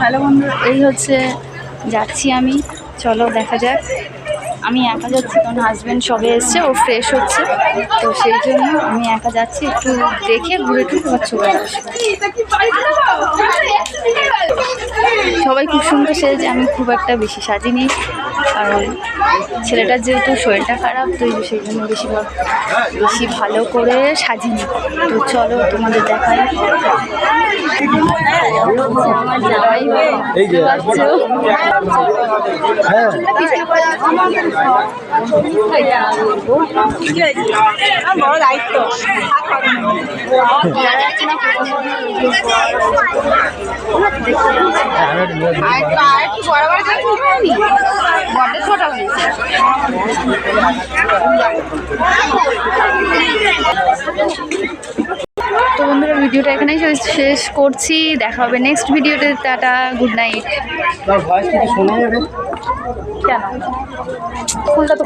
Hello বন্ধু এই হচ্ছে যাচ্ছি আমি। চলো দেখা যাক। আমি একা যাচ্ছি, কারণ হাজব্যান্ড সবে এসছে, ও ফ্রেশ হচ্ছে। তো সেই জন্য আমি একা যাচ্ছি, একটু দেখে ঘুরে টুকু চলে আসব খুব সুন্দর সেজেছে আমি খুব একটা বেশি সাজিনি কারণ ছেলেটার যেহেতু শরীরটা খারাপ তো সেই জন্য বেশি বেশি ভালো করে সাজিনি। তো চলো তোমাদের দেখাই। আমার জামাই হ্যাঁ। বড় দায়িত্ব তো বন্ধুরা ভিডিওটা এখানেই শেষ- করছি। দেখা হবে নেক্সট ভিডিওতে। টাটা গুড নাইট কেন? ফুলটা তো